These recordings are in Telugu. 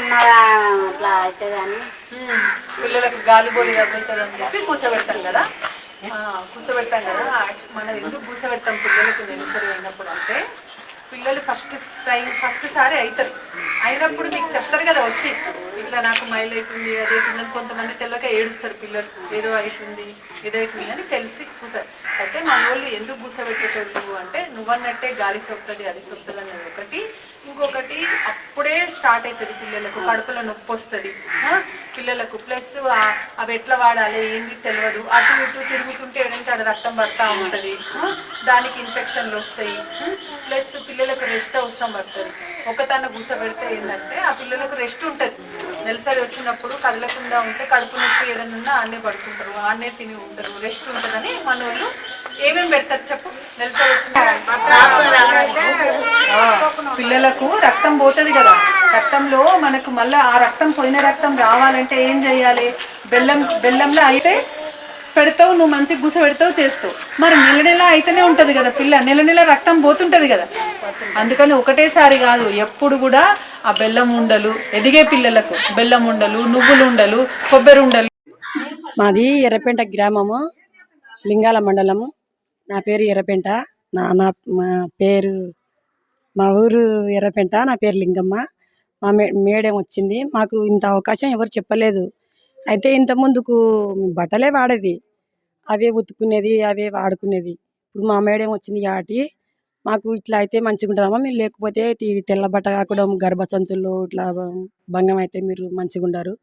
పోతే ఏమన్నా అవుతుంది అని పిల్లలకు గాలి బోలి తగ్గుతుంది అని చెప్పి కూసబెడతాం కదా. కూర్చోబెడతాం కదా. మనం ఎందుకు కూర్చోబెడతాం పిల్లలకు నెలసరి అయినప్పుడు అంటే పిల్లలు ఫస్ట్ టైం ఫస్ట్ సారి అవుతారు అయినప్పుడు మీకు చెప్తారు కదా వచ్చి ఇట్లా నాకు మైల్ అవుతుంది అదే అని కొంతమంది తెల్లక ఏడుస్తారు పిల్లలు. ఏదో అవుతుంది ఏదో అని తెలిసి కూస అయితే మన వాళ్ళు ఎందుకు కూసబెట్టేటోళ్ళు అంటే నువ్వన్నట్టే గాలి సోపుతుంది అది సోపుతుంది అనేది ఒకటి. ఇంకొకటి అప్పుడే స్టార్ట్ అవుతుంది పిల్లలకు కడుపులో నొప్పి వస్తుంది. పిల్లలకు ప్లస్ అవి ఎట్లా వాడాలి ఏంది తెలియదు అటు ఇటు తిరుగుతుంటే ఏంటంటే అది రక్తం పడతా ఉంటుంది. దానికి ఇన్ఫెక్షన్లు వస్తాయి. ప్లస్ పిల్లలకు రెస్ట్ అవసరం పడుతుంది. ఒకతన గుస పెడితే ఏంటంటే ఆ పిల్లలకు రెస్ట్ ఉంటుంది. నెలసరి వచ్చినప్పుడు కదలకుండా ఉంటే కడుపు నొప్పి ఏదైనా ఉన్నా ఆడనే పడుకుంటారు ఆడనే తిని ఉంటారు రెస్ట్ ఉంటుందని మన వాళ్ళు ఏమేమి పెడతారు చెప్పు? నెలసరి వచ్చిన పిల్లలకు రక్తం పోతుంది కదా. రక్తంలో మనకు మళ్ళీ ఆ రక్తం పోయిన రక్తం రావాలంటే ఏం చేయాలి? బెల్లం బెల్లంలో అయితే పెడతావు నువ్వు మంచి గుస పెడతావు చేస్తావు. మరి నెల నెల అయితేనే ఉంటుంది కదా పిల్ల నెల నెల రక్తం పోతుంటది కదా. అందుకని ఒకటేసారి కాదు ఎప్పుడు కూడా ఆ బెల్లం ఉండలు ఎదిగే పిల్లలకు బెల్లం ఉండలు నువ్వులు ఉండలు కొబ్బరి ఉండలు. మాది ఎర్రపెంట గ్రామము లింగాల మండలము. నా పేరు ఎర్రపెంట నా నా మా పేరు మా ఊరు ఎర్రపేంట నా పేరు లింగమ్మ. మా మే మేడం వచ్చింది మాకు ఇంత అవకాశం ఎవరు చెప్పలేదు. అయితే ఇంత ముందుకు బట్టలే వాడేది. అవే ఉతుక్కునేది అవే వాడుకునేది. ఇప్పుడు మా మేడం వచ్చింది కాబట్టి మాకు ఇట్లా అయితే మంచిగా ఉంటారమ్మా మీరు లేకపోతే తెల్ల బట్ట కాకుండా గర్భ సంచులు ఇట్లా భంగం అయితే మీరు మంచిగా ఉండరు.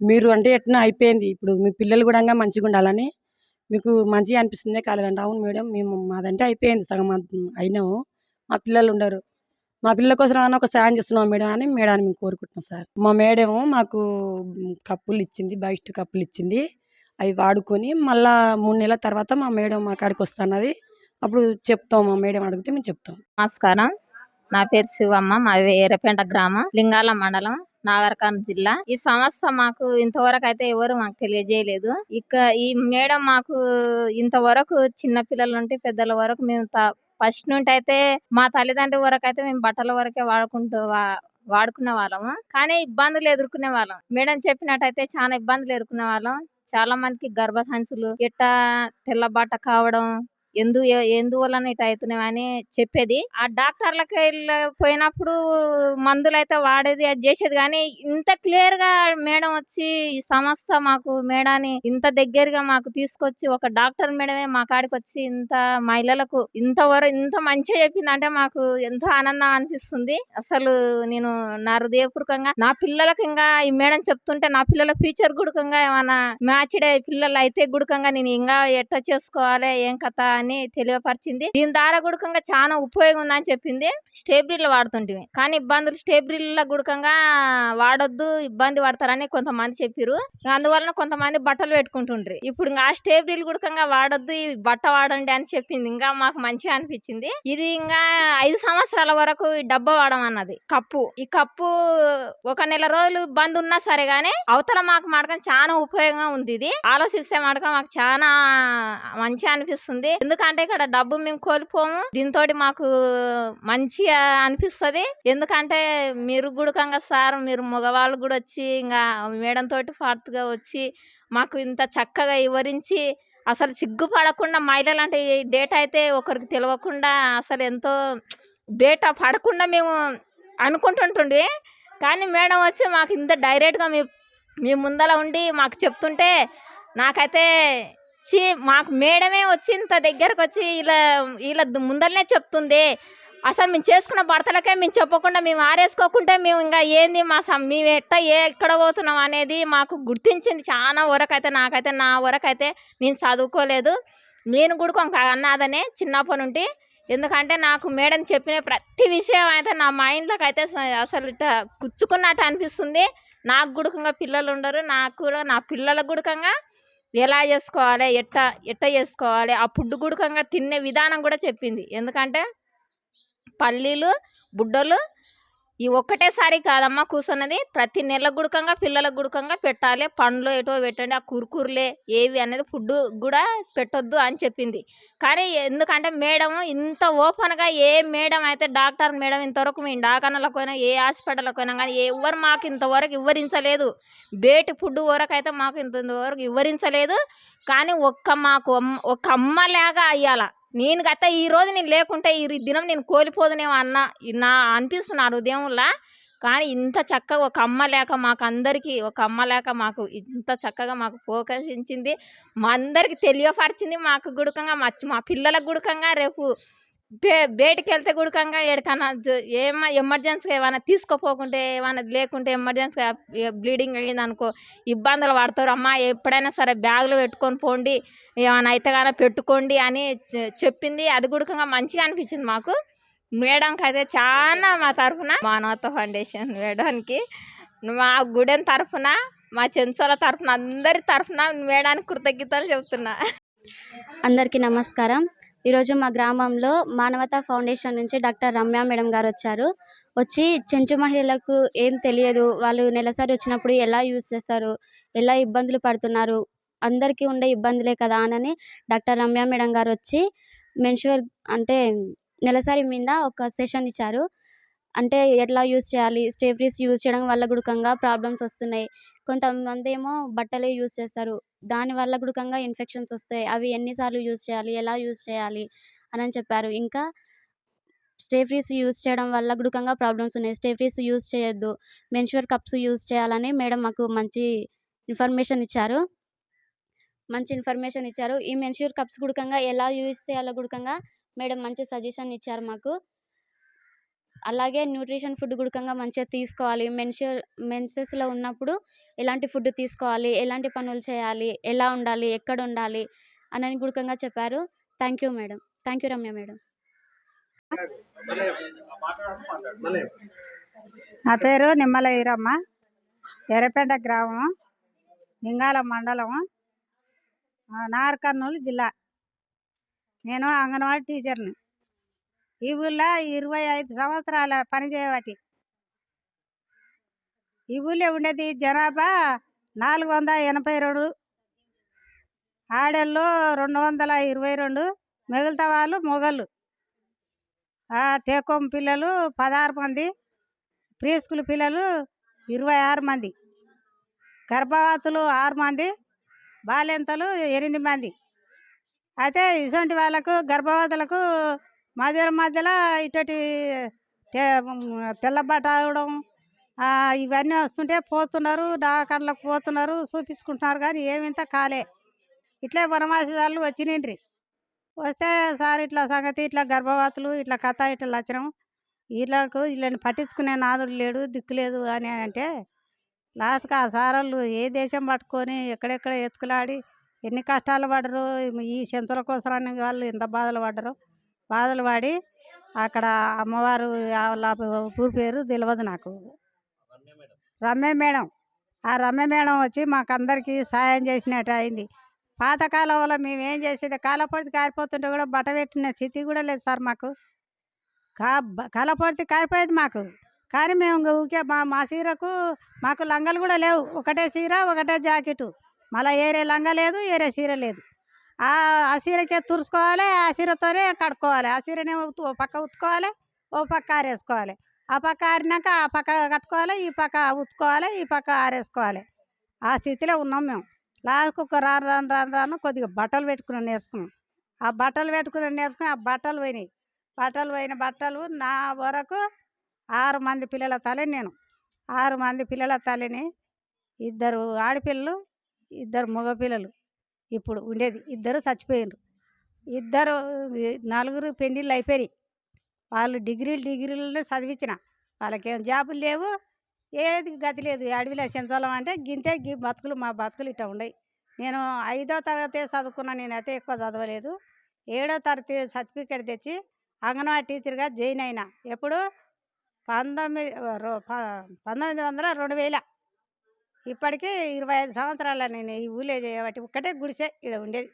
మీరు అంటే ఎట్లా అయిపోయింది. ఇప్పుడు మీ పిల్లలు కూడా మంచిగా ఉండాలని మీకు మంచిగా అనిపిస్తుందే కాలేదంటే అవును మేడం మేము మాదంటే అయిపోయింది సగం అయినాము. మా పిల్లలు ఉండరు. మా పిల్లల కోసం ఏమైనా ఒక సాయం చేస్తున్నాం మేడం అని మేడాన్ని మేము కోరుకుంటున్నాం సార్. మా మేడము మాకు కప్పులు ఇచ్చింది బయస్ట్ కప్పులు ఇచ్చింది. అవి వాడుకొని మళ్ళా మూడు నెలల తర్వాత మా మేడం మా కాడికి వస్తున్నది. అప్పుడు చెప్తాం మా మేడం అడిగితే మేము చెప్తాం. నమస్కారం. నా పేరు శివమ్మ మా ఎర్రపేంట గ్రామం లింగాల మండలం నాగర్కర్నూలు జిల్లా. ఈ సంస్థ మాకు ఇంతవరకు అయితే ఎవరు మాకు తెలియజేయలేదు. ఇక ఈ మేడం మాకు ఇంతవరకు చిన్న పిల్లల నుండి పెద్దల వరకు మేము ఫస్ట్ నుండి అయితే మా తల్లిదండ్రుల వరకు అయితే మేము బట్టల వరకే వాడుకుంటూ వా- వాడుకునే వాళ్ళము. కానీ ఇబ్బందులు ఎదుర్కొనే వాళ్ళం. మేడం చెప్పినట్టయితే చాలా ఇబ్బందులు ఎదుర్కొనే వాళ్ళం. చాలా మందికి గర్భసంచులు ఎట్టా తెల్ల బట్ట కావడం ఎందు ఎందువలన ఇట్లా అవుతున్నాయి అని చెప్పేది. ఆ డాక్టర్లకి వెళ్ళ- పోయినప్పుడు మందులు అయితే వాడేది అది చేసేది. కానీ ఇంత క్లియర్గా మేడం వచ్చి ఈ సంస్థ మాకు మేడాన్ని ఇంత దగ్గరగా మాకు తీసుకొచ్చి ఒక డాక్టర్ మేడమే మా కాడికి వచ్చి ఇంత మహిళలకు ఇంతవరకు ఇంత మంచిగా చెప్పింది అంటే మాకు ఎంతో ఆనందం అనిపిస్తుంది. అసలు నేను నా హృదయపూర్వకంగా నా పిల్లలకు ఇంకా ఈ మేడం చెప్తుంటే నా పిల్లల ఫ్యూచర్ గుడకంగా ఏమైనా మ్యాచ్డే పిల్లలు అయితే గుడకంగా నేను ఇంకా ఎట్ట చేసుకోవాలి ఏం కథ అని తెలియపరిచింది. దీని ద్వారా గుడకంగా చాలా ఉపయోగం ఉందని చెప్పింది స్టేబ్రిల్ వాడుతుంటివి కానీ ఇబ్బందులు స్టేబ్రిల్ గుడకంగా వాడొద్దు ఇబ్బంది పడతారని కొంతమంది చెప్పారు అందువలన కొంతమంది బట్టలు పెట్టుకుంటుండ్రి. ఇప్పుడు ఇంకా ఆ స్టేబ్రిల్ గుడకంగా వాడొద్దు ఈ బట్ట వాడండి అని చెప్పింది. ఇంకా మాకు మంచిగా అనిపించింది. ఇది ఇంకా ఐదు సంవత్సరాల వరకు ఈ డబ్బా వాడమన్నది. కప్పు. ఈ కప్పు ఒక నెల రోజులు బంద్ ఉన్నా సరే గానీ అవతల మాకు మాడకం చాలా ఉపయోగంగా ఉంది ఇది. ఆలోచిస్తే మాడకం మాకు చాలా మంచిగా అనిపిస్తుంది. ఎందుకంటే ఇక్కడ డబ్బు మేము కోల్పోము. దీంతో మాకు మంచిగా అనిపిస్తుంది. ఎందుకంటే మీరు గుడకంగా సార్ మీరు మగవాళ్ళు కూడా వచ్చి ఇంకా మేడం తోటి ఫార్త్గా వచ్చి మాకు ఇంత చక్కగా వివరించి అసలు సిగ్గుపడకుండా మహిళలు అంటే ఈ డేట్ అయితే ఒకరికి తెలియకుండా అసలు ఎంతో డేటా పడకుండా మేము అనుకుంటుంటుండే. కానీ మేడం వచ్చి మాకు ఇంత డైరెక్ట్గా మీ మీ ముందర ఉండి మాకు చెప్తుంటే నాకైతే వచ్చి మాకు మేడమే వచ్చి ఇంత దగ్గరకు వచ్చి ఇలా ఇలా ముందరనే చెప్తుంది. అసలు మేము చేసుకున్న భర్తలకే మేము చెప్పకుండా మేము ఆరేసుకోకుంటే మేము ఇంకా ఏంది మా మేము ఎట్ట ఏ ఎక్కడ పోతున్నాం అనేది మాకు గుర్తించింది చాలా వరకైతే నాకైతే నా వరకైతే నేను చదువుకోలేదు. నేను కూడా ఒక అన్నాదనే చిన్నప్పటి నుండి. ఎందుకంటే నాకు మేడం చెప్పిన ప్రతి విషయం అయితే నా మైండ్లోకి అయితే అసలు ఇట్లా గుచ్చుకున్నట్టు అనిపిస్తుంది. నాకు గుడుకంగా పిల్లలు ఉండరు నాకు కూడా నా పిల్లల గుడుకంగా ఎలా చేసుకోవాలి? ఎట్ట ఎట్ట చేసుకోవాలి? ఆ పుడ్డు గుడుకంగా తినే విధానం కూడా చెప్పింది. ఎందుకంటే పల్లీలు బుడ్డలు ఈ ఒక్కటేసారి కాదమ్మా కూర్చున్నది ప్రతి నెల గుడకంగా పిల్లల గుడకంగా పెట్టాలి. పండ్లు ఎటో పెట్టండి. ఆ కురుకురులే ఏవి అనేది ఫుడ్ కూడా పెట్టొద్దు అని చెప్పింది. కానీ ఎందుకంటే మేడం ఇంత ఓపెన్గా ఏ మేడం అయితే డాక్టర్ మేడం ఇంతవరకు మేము డాకనలకు పోయినా ఏ హాస్పిటల్కి పోయినా కానీ ఎవరు మాకు ఇంతవరకు వివరించలేదు. బేటి ఫుడ్ వరకు అయితే మాకు ఇంతవరకు వివరించలేదు. కానీ ఒక్క మాకు అమ్మ- ఒక అమ్మలాగా అయ్యాల. నేను గత ఈ రోజు నేను లేకుంటే ఈ దినం నేను కోల్పోదునేమో అన్న నా అనిపిస్తుంది నా కానీ ఇంత చక్కగా ఒక అమ్మ లేక మాకు అందరికీ ఒక అమ్మ లేక మాకు ఇంత చక్కగా మాకు పోకసించింది మా అందరికి తెలియపరిచింది మాకు గుడకంగా మా మా పిల్లలకు గుడకంగా రేపు బే బయటికి వెళ్తే గుడకంగా ఎక్కడికన్నా ఏమన్నా ఎమర్జెన్సీగా ఏమైనా తీసుకోపోకుంటే ఏమైనా లేకుంటే ఎమర్జెన్సీగా బ్లీడింగ్ అయ్యింది అనుకో ఇబ్బందులు పడతారు. అమ్మ ఎప్పుడైనా సరే బ్యాగులు పెట్టుకొని పోండి ఏమైనా అయితే కానీ పెట్టుకోండి అని చెప్పింది. అది గుడకంగా మంచిగా అనిపించింది మాకు. మేడంకి అయితే చాలా మా తరఫున మానవత ఫౌండేషన్ మేడానికి మా గుడెన్ తరఫున మా చెంచోల తరఫున అందరి తరఫున మేడానికి కృతజ్ఞతలు చెబుతున్నా అందరికీ నమస్కారం. ఈరోజు మా గ్రామంలో మానవతా ఫౌండేషన్ నుంచి డాక్టర్ రమ్య మేడం గారు వచ్చారు. వచ్చి చెంచు మహిళలకు ఏం తెలియదు. వాళ్ళు నెలసరి వచ్చినప్పుడు ఎలా యూజ్ చేస్తారు? ఎలా ఇబ్బందులు పడుతున్నారు? అందరికీ ఉండే ఇబ్బందులే కదా అని డాక్టర్ రమ్య మేడం గారు వచ్చి మెన్షువల్ అంటే నెలసరి మీద ఒక సెషన్ ఇచ్చారు. అంటే ఎట్లా యూజ్ చేయాలి? స్టేఫ్రీస్ యూజ్ చేయడం వల్ల గుడకంగా ప్రాబ్లమ్స్ వస్తున్నాయి. కొంతమంది ఏమో బట్టలే యూజ్ చేస్తారు. దానివల్ల గుడకంగా ఇన్ఫెక్షన్స్ వస్తాయి. అవి ఎన్నిసార్లు యూజ్ చేయాలి? ఎలా యూజ్ చేయాలి? అని చెప్పారు. ఇంకా స్టే ఫ్రీస్ యూజ్ చేయడం వల్ల గుడకంగా ప్రాబ్లమ్స్ ఉన్నాయి. స్టే ఫ్రీస్ యూజ్ చేయొద్దు. మెన్షువర్ కప్స్ యూజ్ చేయాలని మేడం మాకు మంచి ఇన్ఫర్మేషన్ ఇచ్చారు. మంచి ఇన్ఫర్మేషన్ ఇచ్చారు. ఈ మెన్షూర్ కప్స్ గుడకంగా ఎలా యూజ్ చేయాలో గుడకంగా మేడం మంచి సజెషన్ ఇచ్చారు మాకు. అలాగే న్యూట్రిషన్ ఫుడ్ గుడకంగా మంచిగా తీసుకోవాలి. మెన్షూర్ మెన్సెస్లో ఉన్నప్పుడు ఎలాంటి ఫుడ్ తీసుకోవాలి? ఎలాంటి పనులు చేయాలి? ఎలా ఉండాలి? ఎక్కడ ఉండాలి? అని గుడకంగా చెప్పారు. Thank you madam. Thank you Ramya madam. నా పేరు నిమ్మల ఈరమ్మ ఎర్రపేట గ్రామం లింగాల మండలం ఆ, నాగర్ కర్నూలు జిల్లా. నేను అంగన్వాడీ టీచర్ని. ఈ ఊళ్ళో ఇరవై ఐదు సంవత్సరాల పని ఈ ఊళ్ళో ఉండేది జనాభా నాలుగు వందల ఎనభై రెండు ఆడళ్ళు రెండు వందల ఇరవై రెండు మిగతా వాళ్ళు మొగళ్ళు. టేకోమ్ పిల్లలు పదహారు మంది. ప్రీ స్కూల్ పిల్లలు ఇరవై ఆరు మంది. గర్భవతులు ఆరు మంది. బాలెంతలు ఎనిమిది మంది. అయితే ఇటువంటి వాళ్ళకు గర్భవతులకు మధ్యలో మధ్యలో ఇటువంటి తెల్లబాట అవడం ఇవన్నీ వస్తుంటే పోతున్నారు డాకర్లకు పోతున్నారు చూపించుకుంటున్నారు కానీ ఏమింత కాలే. ఇట్లే వనవాసి వాళ్ళు వచ్చిండ్రి వస్తే సార్ ఇట్లా సంగతి ఇట్లా గర్భవతులు ఇట్లా కథ ఇట్లా లక్షణం. వీళ్ళకు వీళ్ళని పట్టించుకునే నాదుడు లేడు దిక్కు లేదు అని అంటే లాస్ట్కి ఆ సారళ్ళు ఏ దేశం పట్టుకొని ఎక్కడెక్కడ ఎత్తుకులాడి ఎన్ని కష్టాలు పడరు ఈ చెంచుల కోసరాన్ని వాళ్ళు ఎంత బాధలు పడ్డరు బాధలు పడి అక్కడ అమ్మవారు వాళ్ళ ఊరి పేరు తెలియదు నాకు. రమ్య మేడం. ఆ రమ్య మేడం వచ్చి మాకందరికీ సాయం చేసినట్టు అయింది. పాతకాలంలో మేము ఏం చేసేది? కాలపొడితే కారిపోతుంటే కూడా బట్ట పెట్టిన స్థితి కూడా లేదు సార్ మాకు. కా కాలపొడితే కారిపోయేది మాకు. కానీ మేము ఊరికే మా మా చీరకు మాకు లంగలు కూడా లేవు. ఒకటే చీర ఒకటే జాకెట్ మళ్ళీ ఏరే లంగ లేదు ఏరే చీర లేదు. ఆ సీరకే తుడుచుకోవాలి ఆ సీరతోనే కట్టుకోవాలి ఆ సీరనే ఓ పక్క ఉతుకోవాలి ఓ పక్క ఆరేసుకోవాలి. ఆ పక్క ఆరినాక ఆ పక్క కట్టుకోవాలి ఈ పక్క ఉతుకోవాలి ఈ పక్క ఆరేసుకోవాలి. ఆ స్థితిలో ఉన్నాం మేము. లాస్ట్కు ఒక రాను రాను రాను రాను కొద్దిగా బట్టలు పెట్టుకుని నేర్చుకున్నాం ఆ బట్టలు పెట్టుకుని నేర్చుకుని ఆ బట్టలు పోయినాయి. బట్టలు పోయిన బట్టలు నా వరకు ఆరు మంది పిల్లల తల్లి నేను. ఆరు మంది పిల్లల తల్లిని ఇద్దరు ఆడపిల్లలు ఇద్దరు మగపిల్లలు. ఇప్పుడు ఉండేది. ఇద్దరు చచ్చిపోయినారు ఇద్దరు నలుగురు పెళ్ళిళ్ళు అయిపోయినాయి. వాళ్ళు డిగ్రీలు డిగ్రీలనే చదివించిన వాళ్ళకేం జాబులు లేవు. ఏది గతి లేదు. అడవిలో చెంచోళం అంటే గింతే గి బతుకులు మా బతుకులు ఇట్లా ఉండయి. నేను ఐదో తరగతి చదువుకున్నా. నేనైతే ఎక్కువ చదవలేదు. ఏడో తరగతి సర్టిఫికేట్ తెచ్చి అంగన్వాడీ టీచర్గా జాయిన్ అయినా. ఎప్పుడు? పంతొమ్మిది ప- పంతొమ్మిది వందల రెండు వేల. ఇప్పటికీ ఇరవై ఐదు సంవత్సరాల నేను ఈ ఊళ్ళో చేయబట్టి ఒక్కటే గుడిసే ఇక్కడ ఉండేది.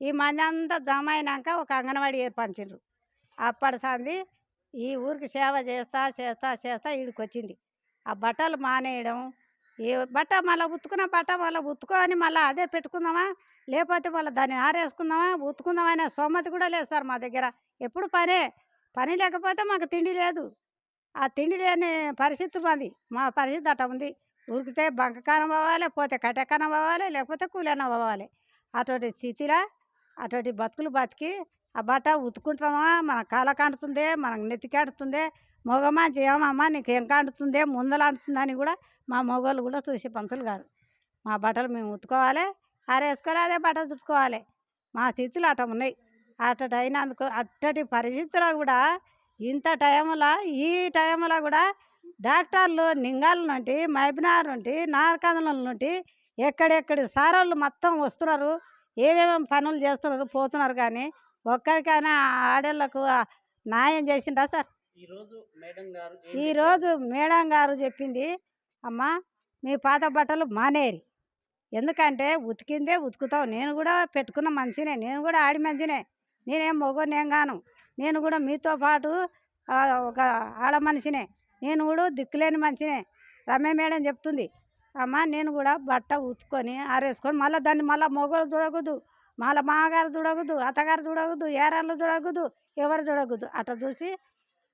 ఈ మంది అంతా జమ అయినాక ఒక అంగన్వాడీ ఏర్పరిచిండ్రు అప్పటి సంది ఈ ఊరికి సేవ చేస్తా చేస్తా చేస్తా ఇక్కడికి వచ్చింది ఆ బట్టలు మానేయడం ఏ బట్ట మళ్ళీ ఉత్తుకున్న బట్ట మళ్ళీ ఉత్తుకోని మళ్ళీ అదే పెట్టుకుందామా? లేకపోతే మళ్ళీ దాన్ని ఆరేసుకుందామా? ఉత్తుకుందామనే అనే సోమతి కూడా లేదు సార్ మా దగ్గర. ఎప్పుడు పనే పని లేకపోతే మాకు తిండి లేదు. ఆ తిండి లేని పరిస్థితి మాది. మా పరిస్థితి అట్ట ఉంది. ఉరికితే బంకకానం పోవాలి పోతే కట్టెకానం పోవాలి లేకపోతే కూలైనా పోవాలి అటువంటి స్థితిలో అటువంటి బతుకులు బతికి ఆ బట్ట ఉతుకుంటామా మన కాళ్ళ కాంటుతుందే మనకు నెత్తి కాంటుతుందే మగమా చేయమమ్మా నీకు ఏం కాంటుతుందే ముందల అంటుతుందని కూడా మా మగవాళ్ళు కూడా చూసే పంతులు కాదు మా బట్టలు మేము ఉతుకోవాలి ఆరేసుకోవాలి అదే బట్టలు చుట్టుకోవాలి మా స్థితిలో అట్ట ఉన్నాయి. అట్టటి అయినందుకు అట్టటి పరిస్థితుల్లో కూడా ఇంత టైంలో ఈ టైంలో కూడా డాక్టర్లు నింగాల నుండి మైబినార్ నుండి నారకందుల నుండి ఎక్కడెక్కడి సారోళ్ళు మొత్తం వస్తున్నారు. ఏమేమి పనులు చేస్తున్నారు పోతున్నారు కానీ ఒక్కరికైనా ఆడేళ్ళకు న్యాయం చేసిండ్రా సార్? ఈరోజు మేడం గారు చెప్పింది అమ్మా మీ పాత బట్టలు మానేరి. ఎందుకంటే ఉతికిందే ఉతుకుతావు. నేను కూడా పెట్టుకున్న మనిషినే నేను కూడా ఆడి మనిషినే. నేనేం మొగోనేం గాను నేను కూడా మీతో పాటు ఒక ఆడ మనిషినే. నేను కూడా దిక్కులేని మంచినే రమ్య మేడం చెప్తుంది అమ్మ నేను కూడా బట్ట ఉతుకొని ఆరేసుకొని మళ్ళీ దాన్ని మళ్ళీ మొగలు చూడకూడదు మళ్ళీ మామగారు చూడకూడదు అత్తగారు చూడకూడదు ఏరాళ్ళు చూడకూడదు ఎవరు చూడకూడదు. అట్లా చూసి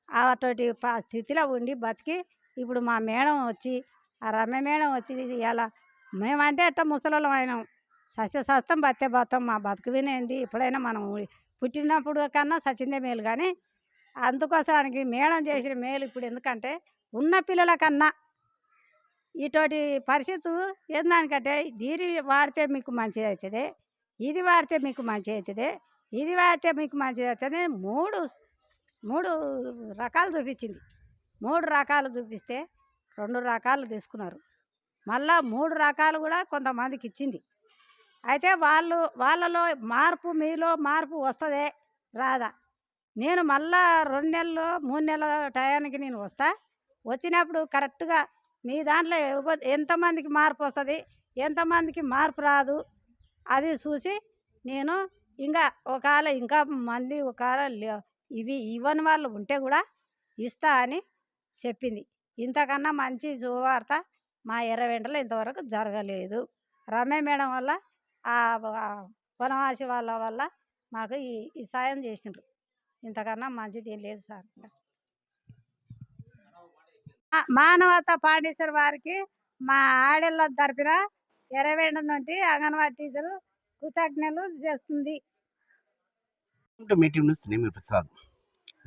అటువంటి స్థితిలో ఉండి బతికి ఇప్పుడు మా మేడం వచ్చి ఆ రమ్య మేడం వచ్చి ఇలా మేమంటే అట్ట ముసలోళ్ళం అయినాం. సస్య సస్తం బతే బతాం మా బతుకు వినేది. ఎప్పుడైనా మనం పుట్టినప్పుడు కన్నా సచిందే మేలు కానీ అందుకోసానికి మేడం చేసిన మేలు ఇప్పుడు ఎందుకంటే ఉన్న పిల్లల కన్నా ఇటువంటి పరిస్థితి ఏందానికంటే దీని వాడితే మీకు మంచిది అవుతుంది ఇది వాడితే మీకు మంచి అవుతుంది ఇది వాడితే మీకు మంచిది అవుతుంది మూడు మూడు రకాలు చూపించింది. మూడు రకాలు చూపిస్తే రెండు రకాలు తీసుకున్నారు. మళ్ళా మూడు రకాలు కూడా కొంతమందికి ఇచ్చింది. అయితే వాళ్ళు వాళ్ళలో మార్పు మీలో మార్పు వస్తుందే రాదా? నేను మళ్ళా రెండు నెలలు మూడు నెలల టయానికి నేను వస్తా. వచ్చినప్పుడు కరెక్ట్గా మీ దాంట్లో ఎంతమందికి మార్పు వస్తుంది ఎంతమందికి మార్పు రాదు అది చూసి నేను ఇంకా ఒకవేళ ఇంకా మంది ఒకవేళ లే- ఇవి ఇవ్వని వాళ్ళు ఉంటే కూడా ఇస్తా అని చెప్పింది. ఇంతకన్నా మంచి శుభవార్త మా ఎర్రవెంటలో ఇంతవరకు జరగలేదు. రమ్య మేడం వల్ల ఆ వనవాసి వాళ్ళ వల్ల మాకు ఈ ఈ సాయం చేసిండ్రు. ఇంతకన్నా మంచిది ఏం లేదు సార్. మా- పాండేశ్వర పాండేశ్వర్ వారికి మా ఆడళ్ళ తరపున ఎర్రవేండ నుండి అంగన్వాడీ టీచరు కృతజ్ఞతలు చేస్తుంది. Meeting news Prasad.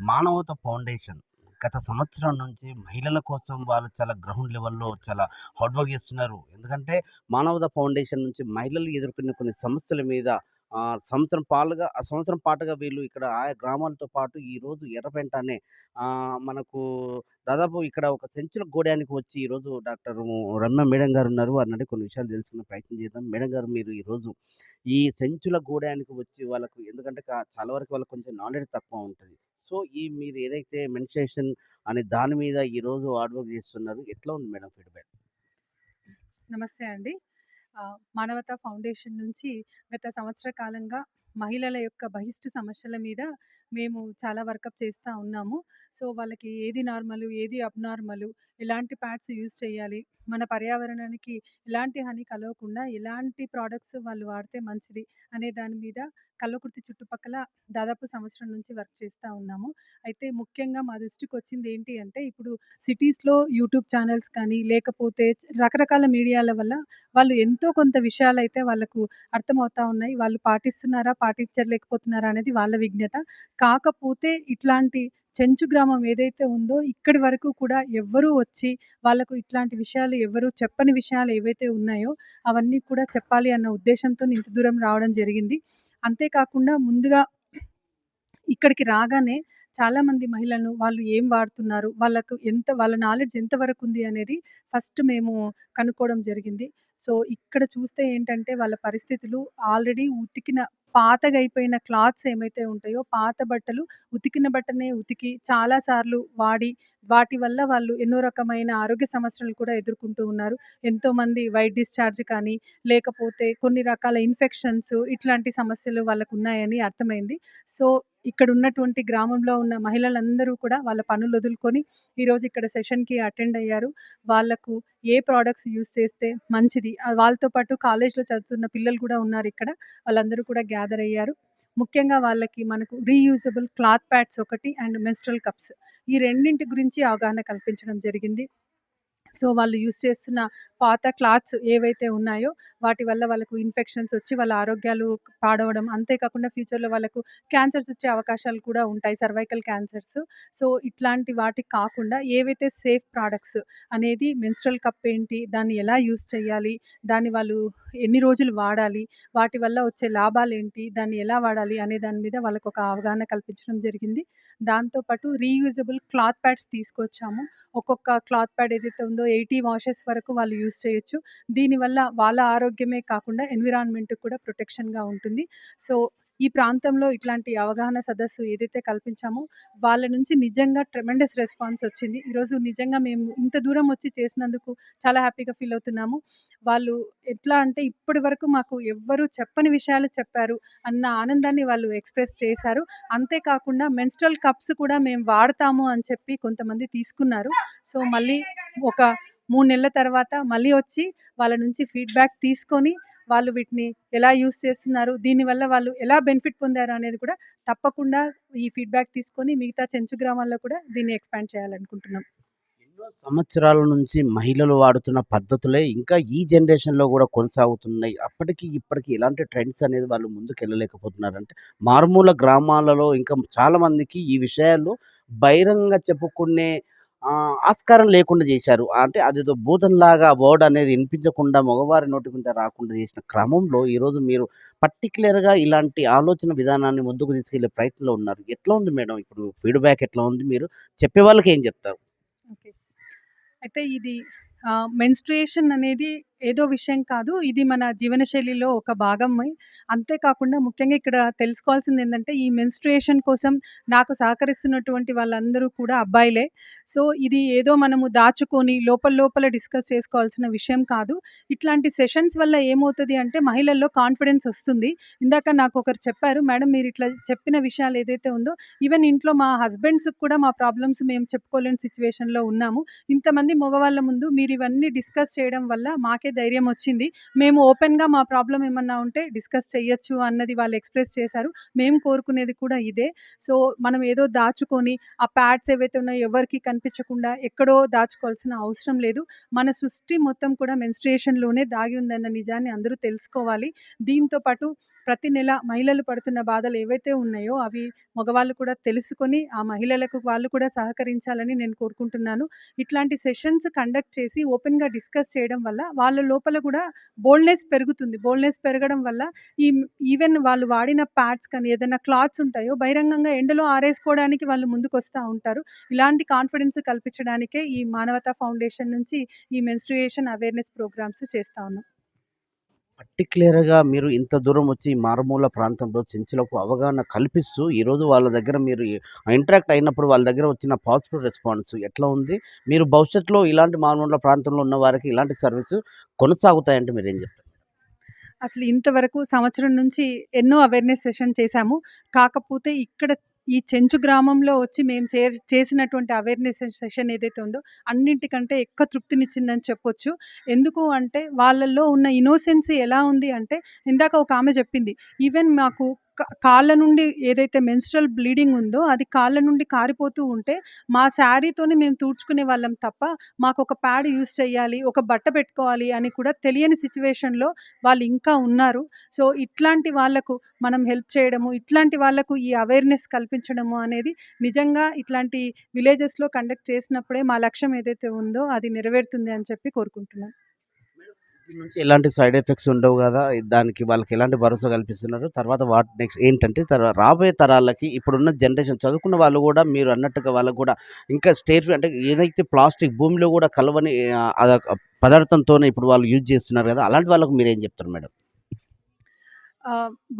Manavata foundation గత సంవత్సరం నుంచి మహిళల కోసం వాళ్ళు చాలా గ్రౌండ్ లెవెల్లో చాలా హార్డ్ వర్క్ చేస్తున్నారు. ఎందుకంటే మానవత ఫౌండేషన్ నుంచి మహిళలు ఎదుర్కొనే కొన్ని సమస్యల మీద సంవత్సరం పాలుగా ఆ సంవత్సరం పాటుగా వీళ్ళు ఇక్కడ ఆయా గ్రామాలతో పాటు ఈరోజు ఎర్రపెంట అనే మనకు దాదాపు ఇక్కడ ఒక సెంచుల గోడానికి వచ్చి ఈరోజు డాక్టర్ రమ్య మేడం గారు ఉన్నారు. వారిని కొన్ని విషయాలు తెలుసుకునే ప్రయత్నం చేద్దాం. మేడం గారు మీరు ఈరోజు ఈ సెంచుల గోడానికి వచ్చి వాళ్ళకు ఎందుకంటే చాలా వరకు వాళ్ళకి కొంచెం నాలెడ్జ్ తక్కువ ఉంటుంది. సో ఈ మీరు ఏదైతే మెన్స్ట్రేషన్ అనే దాని మీద ఈరోజు ఆర్డర్ హార్డ్ వర్క్ చేస్తున్నారు ఎట్లా ఉంది మేడం ఫీడ్బ్యాక్? నమస్తే అండి. మానవతా ఫౌండేషన్ నుంచి గత సంవత్సర కాలంగా మహిళల యొక్క బహిష్టు సమస్యల మీద మేము చాలా వర్కప్ చేస్తూ ఉన్నాము. సో వాళ్ళకి ఏది నార్మల్ ఏది అబ్నార్మల్ ఎలాంటి ప్యాడ్స్ యూజ్ చేయాలి మన పర్యావరణానికి ఎలాంటి హాని కలగకుండా ఎలాంటి ప్రోడక్ట్స్ వాళ్ళు వాడితే మంచిది అనే దాని మీద కల్వకుర్తి చుట్టుపక్కల దాదాపు సంవత్సరం నుంచి వర్క్ చేస్తూ ఉన్నాము. అయితే ముఖ్యంగా మా దృష్టికి వచ్చింది ఏంటి అంటే ఇప్పుడు సిటీస్లో యూట్యూబ్ ఛానల్స్ కానీ లేకపోతే రకరకాల మీడియాల వల్ల వాళ్ళు ఎంతో కొంత విషయాలు అయితే వాళ్ళకు అర్థమవుతా ఉన్నాయి. వాళ్ళు పాటిస్తున్నారా పాటించలేకపోతున్నారా అనేది వాళ్ళ విజ్ఞత. కాకపోతే ఇట్లాంటి చెంచు గ్రామం ఏదైతే ఉందో ఇక్కడి వరకు కూడా ఎవ్వరూ వచ్చి వాళ్ళకు ఇట్లాంటి విషయాలు ఎవరు చెప్పని విషయాలు ఏవైతే ఉన్నాయో అవన్నీ కూడా చెప్పాలి అన్న ఉద్దేశంతో ఇంత దూరం రావడం జరిగింది. అంతేకాకుండా ముందుగా ఇక్కడికి రాగానే చాలామంది మహిళలను వాళ్ళు ఏం వాడుతున్నారు వాళ్ళకు ఎంత వాళ్ళ నాలెడ్జ్ ఎంతవరకు ఉంది అనేది ఫస్ట్ మేము కనుక్కోవడం జరిగింది. సో ఇక్కడ చూస్తే ఏంటంటే వాళ్ళ పరిస్థితులు ఆల్రెడీ ఉతికిన పాతగా అయిపోయిన క్లాత్స్ ఏమైతే ఉంటాయో పాత బట్టలు ఉతికిన బట్టనే ఉతికి చాలాసార్లు వాడి వాటి వల్ల వాళ్ళు ఎన్నో రకమైన ఆరోగ్య సమస్యలు కూడా ఎదుర్కొంటూ ఉన్నారు. ఎంతోమంది వైట్ డిశ్చార్జ్ కానీ లేకపోతే కొన్ని రకాల ఇన్ఫెక్షన్స్ ఇట్లాంటి సమస్యలు వాళ్ళకు ఉన్నాయని అర్థమైంది. సో ఇక్కడ ఉన్నటువంటి గ్రామంలో ఉన్న మహిళలందరూ కూడా వాళ్ళ పనులు వదులుకొని ఈరోజు ఇక్కడ సెషన్కి అటెండ్ అయ్యారు. వాళ్ళకు ఏ ప్రోడక్ట్స్ యూస్ చేస్తే మంచిది? వాళ్ళతో పాటు కాలేజ్లో చదువుతున్న పిల్లలు కూడా ఉన్నారు ఇక్కడ. వాళ్ళందరూ కూడా గ్యాదర్ అయ్యారు ముఖ్యంగా వాళ్ళకి మనకు రీయూజబుల్ క్లాత్ ప్యాడ్స్ ఒకటి అండ్ మెన్స్ట్రల్ కప్స్ ఈ రెండింటి గురించి అవగాహన కల్పించడం జరిగింది. సో వాళ్ళు యూస్ చేస్తున్న పాత క్లాత్స్ ఏవైతే ఉన్నాయో వాటి వల్ల వాళ్ళకు ఇన్ఫెక్షన్స్ వచ్చి వాళ్ళ ఆరోగ్యాలు పాడవడం అంతేకాకుండా ఫ్యూచర్లో వాళ్ళకు క్యాన్సర్స్ వచ్చే అవకాశాలు కూడా ఉంటాయి సర్వైకల్ క్యాన్సర్స్. సో ఇట్లాంటి వాటికి కాకుండా ఏవైతే సేఫ్ ప్రోడక్ట్స్ అనేది మెన్స్ట్రల్ కప్ ఏంటి దాన్ని ఎలా యూస్ చేయాలి దాన్ని వాళ్ళు ఎన్ని రోజులు వాడాలి వాటి వల్ల వచ్చే లాభాలు ఏంటి దాన్ని ఎలా వాడాలి అనే దాని మీద వాళ్ళకు ఒక అవగాహన కల్పించడం జరిగింది. దాంతోపాటు రీయూజబుల్ క్లాత్ ప్యాడ్స్ తీసుకొచ్చాము. ఒక్కొక్క క్లాత్ ప్యాడ్ ఏదైతే ఉందో ఎయిటీ వాషెస్ వరకు వాళ్ళు యూజ్ చేయొచ్చు. దీనివల్ల వాళ్ళ ఆరోగ్యమే కాకుండా ఎన్విరాన్మెంట్కి కూడా ప్రొటెక్షన్గా ఉంటుంది. సో ఈ ప్రాంతంలో ఇట్లాంటి అవగాహన సదస్సు ఏదైతే కల్పించామో వాళ్ళ నుంచి నిజంగా ట్రెమెండస్ రెస్పాన్స్ వచ్చింది. ఈరోజు నిజంగా మేము ఇంత దూరం వచ్చి చేసినందుకు చాలా హ్యాపీగా ఫీల్ అవుతున్నాము. వాళ్ళు ఎట్లా అంటే ఇప్పటి వరకు మాకు ఎవ్వరు చెప్పని విషయాలు చెప్పారు అన్న ఆనందాన్ని వాళ్ళు ఎక్స్ప్రెస్ చేశారు. అంతేకాకుండా మెన్స్ట్రల్ కప్స్ కూడా మేము వాడతాము అని చెప్పి కొంతమంది తీసుకున్నారు. సో మళ్ళీ ఒక మూడు నెలల తర్వాత మళ్ళీ వచ్చి వాళ్ళ నుంచి ఫీడ్బ్యాక్ తీసుకొని వాళ్ళు వీటిని ఎలా యూస్ చేస్తున్నారు దీనివల్ల వాళ్ళు ఎలా బెనిఫిట్ పొందారు అనేది కూడా తప్పకుండా ఈ ఫీడ్బ్యాక్ తీసుకొని మిగతా చెంచు గ్రామాల్లో కూడా దీన్ని ఎక్స్పాండ్ చేయాలనుకుంటున్నాం. ఎన్నో సంవత్సరాల నుంచి మహిళలు వాడుతున్న పద్ధతులే ఇంకా ఈ జనరేషన్లో కూడా కొనసాగుతున్నాయి. అప్పటికి ఇప్పటికి ఎలాంటి ట్రెండ్స్ అనేది వాళ్ళు ముందుకు వెళ్ళలేకపోతున్నారు అంటే మారుమూల గ్రామాలలో ఇంకా చాలామందికి ఈ విషయాల్లో బహిరంగ చెప్పుకునే ఆస్కారం లేకుండా చేశారు. అంటే అదేదో భూతంలాగా బోర్డు అనేది వినిపించకుండా మగవారి నోటి గుంట రాకుండా చేసిన క్రమంలో ఈరోజు మీరు పర్టికులర్గా ఇలాంటి ఆలోచన విధానాన్ని ముందుకు తీసుకెళ్ళే ప్రయత్నంలో ఉన్నారు. ఎట్లా ఉంది మేడం? ఇప్పుడు ఫీడ్బ్యాక్ ఎట్లా ఉంది? మీరు చెప్పే వాళ్ళకి ఏం చెప్తారు? ఓకే. అయితే ఇది మెన్స్ట్రుయేషన్ అనేది ఏదో విషయం కాదు. ఇది మన జీవనశైలిలో ఒక భాగమే. అంతేకాకుండా ముఖ్యంగా ఇక్కడ తెలుసుకోవాల్సింది ఏంటంటే ఈ మెన్స్ట్రుయేషన్ కోసం నాకు సహకరిస్తున్నటువంటి వాళ్ళందరూ కూడా అబ్బాయిలే. సో ఇది ఏదో మనము దాచుకొని లోపల లోపల డిస్కస్ చేసుకోవాల్సిన విషయం కాదు. ఇట్లాంటి సెషన్స్ వల్ల ఏమవుతుంది అంటే మహిళల్లో కాన్ఫిడెన్స్ వస్తుంది. ఇందాక నాకు ఒకరు చెప్పారు మేడం మీరు ఇట్లా చెప్పిన విషయాలు ఏదైతే ఉందో ఈవెన్ ఇంట్లో మా హస్బెండ్స్కి కూడా మా ప్రాబ్లమ్స్ మేము చెప్పుకోలేని సిచ్యువేషన్లో ఉన్నాము. ఇంతమంది మగవాళ్ళ ముందు మీరు ఇవన్నీ డిస్కస్ చేయడం వల్ల మాకే వాళ్ళకే ధైర్యం వచ్చింది. మేము ఓపెన్గా మా ప్రాబ్లం ఏమన్నా ఉంటే డిస్కస్ చేయొచ్చు అన్నది వాళ్ళు ఎక్స్ప్రెస్ చేశారు. మేము కోరుకునేది కూడా ఇదే. సో మనం ఏదో దాచుకొని ఆ ప్యాడ్స్ ఏవైతే ఉన్నాయో ఎవరికి కనిపించకుండా ఎక్కడో దాచుకోవాల్సిన అవసరం లేదు. మన సృష్టి మొత్తం కూడా మెన్స్ట్రేషన్లోనే దాగి ఉందన్న నిజాన్ని అందరూ తెలుసుకోవాలి. దీంతో పాటు ప్రతి నెల మహిళలు పడుతున్న బాధలు ఏవైతే ఉన్నాయో అవి మగవాళ్ళు కూడా తెలుసుకొని ఆ మహిళలకు వాళ్ళు కూడా సహకరించాలని నేను కోరుకుంటున్నాను. ఇట్లాంటి సెషన్స్ కండక్ట్ చేసి ఓపెన్గా డిస్కస్ చేయడం వల్ల వాళ్ళ లోపల కూడా బోల్డ్నెస్ పెరుగుతుంది. బోల్డ్నెస్ పెరగడం వల్ల ఈ ఈవెన్ వాళ్ళు వాడిన ప్యాడ్స్ కానీ ఏదైనా క్లాత్స్ ఉంటాయో బహిరంగంగా ఎండలో ఆరేసుకోవడానికి వాళ్ళు ముందుకు వస్తూ ఉంటారు. ఇలాంటి కాన్ఫిడెన్స్ కల్పించడానికే ఈ మానవతా ఫౌండేషన్ నుంచి ఈ మెన్స్ట్రుయేషన్ అవేర్నెస్ ప్రోగ్రామ్స్ చేస్తా ఉన్నాం. పర్టిక్యులర్గా మీరు ఇంత దూరం వచ్చి మారుమూల ప్రాంతంలో చెంచులకు అవగాహన కల్పిస్తూ ఈరోజు వాళ్ళ దగ్గర మీరు ఇంటరాక్ట్ అయినప్పుడు వాళ్ళ దగ్గర వచ్చిన పాజిటివ్ రెస్పాన్స్ ఎట్లా ఉంది? మీరు భవిష్యత్తులో ఇలాంటి మారుమూల ప్రాంతంలో ఉన్న వారికి ఇలాంటి సర్వీస్ కొనసాగుతాయంటే మీరు ఏం చెప్తారు? అసలు ఇంతవరకు సంవత్సరం నుంచి ఎన్నో అవేర్నెస్ సెషన్ చేశాము. కాకపోతే ఇక్కడ ఈ చెంచు గ్రామంలో వచ్చి మేము చే చేసినటువంటి అవేర్నెస్ సెషన్ ఏదైతే ఉందో అన్నింటికంటే ఎక్కువ తృప్తినిచ్చిందని చెప్పొచ్చు. ఎందుకు అంటే వాళ్ళల్లో ఉన్న ఇన్నోసెన్సీ ఎలా ఉంది అంటే ఇందాక ఒక ఆమె చెప్పింది ఈవెన్ మాకు కాళ్ళ నుండి ఏదైతే మెన్స్ట్రల్ బ్లీడింగ్ ఉందో అది కాళ్ళ నుండి కారిపోతూ ఉంటే మా శారీతోనే మేము తూడ్చుకునే వాళ్ళం తప్ప మాకు ఒక ప్యాడ్ యూస్ చేయాలి ఒక బట్ట పెట్టుకోవాలి అని కూడా తెలియని సిచ్యువేషన్లో వాళ్ళు ఇంకా ఉన్నారు. సో ఇట్లాంటి వాళ్ళకు మనం హెల్ప్ చేయడము ఇట్లాంటి వాళ్ళకు ఈ అవేర్నెస్ కల్పించడము అనేది నిజంగా ఇట్లాంటి విలేజెస్లో కండక్ట్ చేసినప్పుడే మా లక్ష్యం ఏదైతే ఉందో అది నెరవేరుతుంది అని చెప్పి కోరుకుంటున్నాను దీని నుంచి ఎలాంటి సైడ్ ఎఫెక్ట్స్ ఉండవు కదా. దానికి వాళ్ళకి ఎలాంటి భరోసా కల్పిస్తున్నారు. తర్వాత వాట్ నెక్స్ట్ ఏంటంటే తర్వాత రాబోయే తరాలకి ఇప్పుడున్న జనరేషన్ చదువుకున్న వాళ్ళు కూడా మీరు అన్నట్టుగా వాళ్ళకు కూడా ఇంకా స్టేట్ అంటే ఏదైతే ప్లాస్టిక్ భూమిలో కూడా కలవని పదార్థంతోనే ఇప్పుడు వాళ్ళు యూజ్ చేస్తున్నారు కదా. అలాంటి వాళ్ళకు మీరు ఏం చెప్తారు మేడం?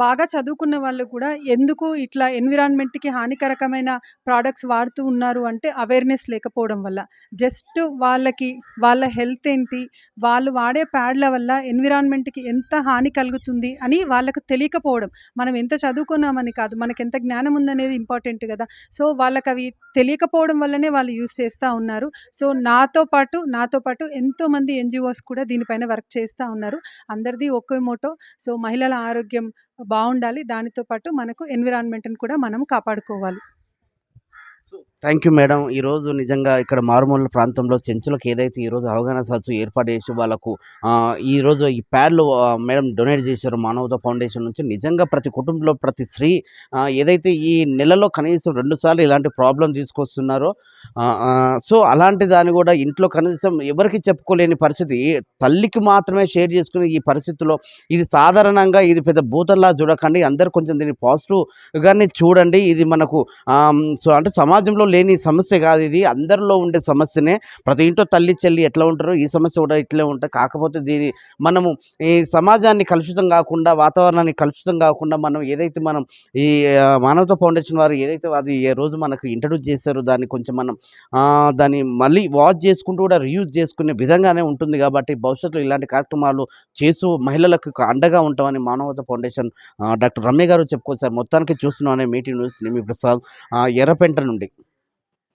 బాగా చదువుకున్న వాళ్ళు కూడా ఎందుకు ఇట్లా ఎన్విరాన్మెంట్కి హానికరకమైన ప్రోడక్ట్స్ వాడుతూ ఉన్నారు అంటే అవేర్నెస్ లేకపోవడం వల్ల. జస్ట్ వాళ్ళకి వాళ్ళ హెల్త్ ఏంటి వాళ్ళు వాడే ప్యాడ్ల వల్ల ఎన్విరాన్మెంట్కి ఎంత హాని కలుగుతుంది అని వాళ్ళకు తెలియకపోవడం. మనం ఎంత చదువుకున్నామని కాదు మనకి ఎంత జ్ఞానం ఉందనేది ఇంపార్టెంట్ కదా. సో వాళ్ళకి అవి తెలియకపోవడం వల్లనే వాళ్ళు యూస్ చేస్తూ ఉన్నారు. సో నాతో పాటు నాతో పాటు ఎంతోమంది ఎన్జిఓస్ కూడా దీనిపైన వర్క్ చేస్తూ ఉన్నారు. అందరిది ఒకే మోటో. సో మహిళల ఆరోగ్యం బాగుండాలి దానితో పాటు మనకు ఎన్విరాన్మెంట్ని కూడా మనం కాపాడుకోవాలి. Thank you madam. ఈరోజు నిజంగా ఇక్కడ మారుమూల ప్రాంతంలో చెంచులకు ఏదైతే ఈరోజు అవగాహన సదస్సు ఏర్పాటు చేసి వాళ్ళకు ఈరోజు ఈ ప్యాడ్లు మేడం డొనేట్ చేశారు మానవత ఫౌండేషన్ నుంచి. నిజంగా ప్రతి కుటుంబంలో ప్రతి స్త్రీ ఏదైతే ఈ నెలలో కనీసం రెండు సార్లు ఇలాంటి ప్రాబ్లం తీసుకొస్తున్నారో సో అలాంటి దాన్ని కూడా ఇంట్లో కనీసం ఎవరికి చెప్పుకోలేని పరిస్థితి. తల్లికి మాత్రమే షేర్ చేసుకునే ఈ పరిస్థితిలో ఇది సాధారణంగా ఇది పెద్ద భూతల్లా చూడకండి. అందరు కొంచెం దీన్ని పాజిటివ్గానే చూడండి. ఇది మనకు సో అంటే సమాజంలో లేని సమస్య కాదు ఇది. అందరిలో ఉండే సమస్యనే. ప్రతి ఇంట్లో తల్లి చెల్లి ఎట్లా ఉంటారో ఈ సమస్య కూడా ఇట్లే ఉంటుంది కాకపోతే దీని మనము ఈ సమాజాన్ని కలుషితం కాకుండా వాతావరణాన్ని కలుషితం కాకుండా మనం ఏదైతే మనం ఈ మానవత ఫౌండేషన్ వారు ఏదైతే అది ఏ రోజు మనకు ఇంట్రడ్యూస్ చేశారో దాన్ని కొంచెం మనం దాన్ని మళ్ళీ వాచ్ చేసుకుంటూ కూడా రియూజ్ చేసుకునే విధంగానే ఉంటుంది కాబట్టి భవిష్యత్తులో ఇలాంటి కార్యక్రమాలు చేస్తూ మహిళలకు అండగా ఉంటామని మానవత ఫౌండేషన్ డాక్టర్ రమ్య గారు చెప్పుకోవచ్చు సార్ మొత్తానికి చూస్తున్నామనే మీటింగ్ న్యూస్ నిమి ప్రసాద్ ఎర్రపెంట నుండి.